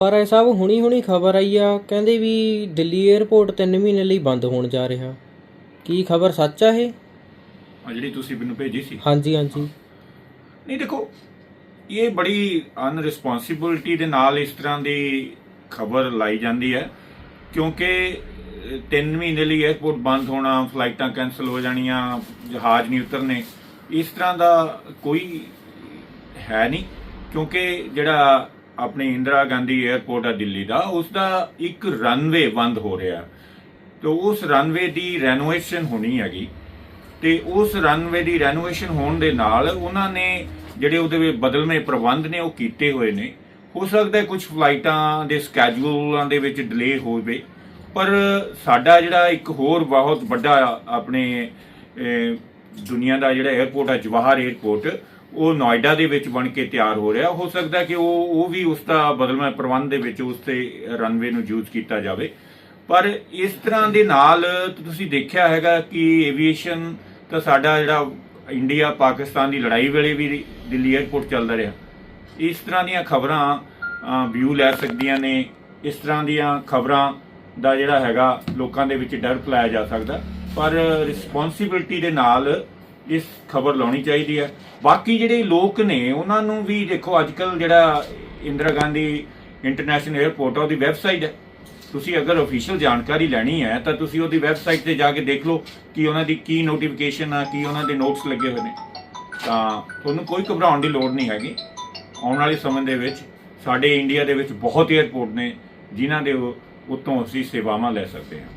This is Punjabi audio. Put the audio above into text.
ਪਰ ਇਹ ਸਭ ਹੁਣੀ ਹੁਣੀ ਖਬਰ ਆਈ ਆ ਕਹਿੰਦੇ ਵੀ ਦਿੱਲੀ ਏਅਰਪੋਰਟ ਤਿੰਨ ਮਹੀਨੇ ਲਈ ਬੰਦ ਹੋਣ ਜਾ ਰਿਹਾ। ਕੀ ਖਬਰ ਸੱਚ ਆ ਇਹ? ਆ ਜਿਹੜੀ ਤੁਸੀਂ ਮੈਨੂੰ ਭੇਜੀ ਸੀ। ਹਾਂਜੀ ਹਾਂਜੀ। ਨਹੀਂ ਦੇਖੋ ਇਹ ਬੜੀ ਅਨਰਿਸਪੌਂਸਿਬਿਲਟੀ ਦੇ ਨਾਲ ਇਸ ਤਰ੍ਹਾਂ ਦੀ ਖਬਰ ਲਾਈ ਜਾਂਦੀ ਹੈ ਕਿਉਂਕਿ 3 ਮਹੀਨੇ ਲਈ 에어ਪੋਰਟ ਬੰਦ ਹੋਣਾ ਫਲਾਈਟਾਂ ਕੈਨਸਲ ਹੋ ਜਾਣੀਆਂ ਜਹਾਜ਼ ਨਹੀਂ ਉਤਰਨੇ ਇਸ ਤਰ੍ਹਾਂ ਦਾ ਕੋਈ ਹੈ ਨਹੀਂ ਕਿਉਂਕਿ ਜਿਹੜਾ ਆਪਣੇ ਇੰਦਰਾ ਗਾਂਧੀ 에ਅਰਪੋਰਟ ਆ ਦਿੱਲੀ ਦਾ ਉਸ ਦਾ ਇੱਕ ਰਨਵੇ ਬੰਦ ਹੋ ਰਿਹਾ। ਤੇ ਉਸ ਰਨਵੇ ਦੀ ਰੈਨੋਵੇਸ਼ਨ ਹੋਣੀ ਹੈਗੀ। ਤੇ ਉਸ ਰਨਵੇ ਦੀ ਰੈਨੋਵੇਸ਼ਨ ਹੋਣ ਦੇ ਨਾਲ ਉਹਨਾਂ ਨੇ ਜਿਹੜੇ ਉਹਦੇ ਵਿੱਚ ਬਦਲਵੇਂ ਪ੍ਰਬੰਧ ਨੇ, ਉਹ ਕੀਤੇ ਹੋਏ ਨੇ। ਹੋ ਸਕਦਾ ਹੈ ਕੁਝ ਫਲਾਈਟਾਂ ਦੇ ਸਕੇਜੂਲਾਂ ਦੇ ਵਿੱਚ ਡਿਲੇ ਹੋਵੇ, ਪਰ ਸਾਡਾ ਜਿਹੜਾ ਇੱਕ ਹੋਰ ਬਹੁਤ ਵੱਡਾ ਆਪਣੇ ਦੁਨੀਆ ਦਾ ਜਿਹੜਾ 에어ਪੋਰਟ ਆ ਜਵਾਹਰ 에어ਪੋਰਟ ਉਹ ਨੋਇਡਾ ਦੇ ਵਿੱਚ ਬਣ ਕੇ ਤਿਆਰ ਹੋ ਰਿਹਾ। ਹੋ ਸਕਦਾ ਕਿ ਉਹ ਉਹ ਵੀ ਉਸ ਦਾ ਬਦਲਵੇਂ ਪ੍ਰਬੰਧ ਦੇ ਵਿੱਚ ਉਸ ਤੇ ਰਨਵੇ ਨੂੰ ਯੂਜ਼ ਕੀਤਾ ਜਾਵੇ। ਪਰ ਇਸ ਤਰ੍ਹਾਂ ਦੇ ਨਾਲ ਤੁਸੀਂ ਦੇਖਿਆ ਹੈਗਾ ਕਿ ਏਵੀਏਸ਼ਨ ਤਾਂ ਸਾਡਾ ਜਿਹੜਾ ਇੰਡੀਆ ਪਾਕਿਸਤਾਨ ਦੀ ਲੜਾਈ ਵੇਲੇ ਵੀ ਦਿੱਲੀ 에ਅਰਪੋਰਟ ਚੱਲਦਾ ਰਿਹਾ। ਇਸ ਤਰ੍ਹਾਂ ਦੀਆਂ ਖਬਰਾਂ ਵਿਊ ਲੈ ਸਕਦੀਆਂ ਨੇ। ਇਸ ਤਰ੍ਹਾਂ ਦੀਆਂ ਖਬਰਾਂ ਦਾ ਜਿਹੜਾ ਹੈਗਾ, ਲੋਕਾਂ ਦੇ ਵਿੱਚ ਡਰ ਫੈਲਾਇਆ ਜਾ ਸਕਦਾ। ਪਰ ਰਿਸਪੌਂਸਿਬਿਲਟੀ ਦੇ ਨਾਲ ਇਸ ਖਬਰ ਲਾਉਣੀ ਚਾਹੀਦੀ ਹੈ। ਬਾਕੀ ਜਿਹੜੇ ਲੋਕ ਨੇ, ਉਹਨਾਂ ਨੂੰ ਵੀ ਦੇਖੋ ਅੱਜਕੱਲ ਜਿਹੜਾ ਇੰਦਰਾ ਗਾਂਧੀ ਇੰਟਰਨੈਸ਼ਨਲ 에ਅਰਪੋਰਟ ਆ, ਉਹਦੀ ਵੈਬਸਾਈਟ ਹੈ। ਤੁਸੀਂ ਅਗਰ ਅਫੀਸ਼ੀਅਲ ਜਾਣਕਾਰੀ ਲੈਣੀ ਹੈ, ਤਾਂ ਤੁਸੀਂ ਉਹਦੀ ਵੈਬਸਾਈਟ ਤੇ ਜਾ ਕੇ ਦੇਖ ਲਓ ਕਿ ਉਹਨਾਂ ਦੀ ਕੀ ਨੋਟੀਫਿਕੇਸ਼ਨ ਆ, ਕੀ ਉਹਨਾਂ ਦੇ ਨੋਟਸ ਲੱਗੇ ਹੋਏ ਨੇ। ਤਾਂ ਤੁਹਾਨੂੰ ਕੋਈ ਘਬਰਾਉਣ ਦੀ ਲੋੜ ਨਹੀਂ ਹੈਗੀ। ਆਉਣ ਵਾਲੇ ਸਮੇਂ ਦੇ ਵਿੱਚ ਸਾਡੇ ਇੰਡੀਆ ਦੇ ਵਿੱਚ ਬਹੁਤ 에ਅਰਪੋਰਟ ਨੇ, ਜਿਨ੍ਹਾਂ ਦੇ ਉ- ਉੱਤੋਂ ਅਸੀਂ ਸੇਵਾਵਾਂ ਲੈ ਸਕਦੇ ਹਾਂ।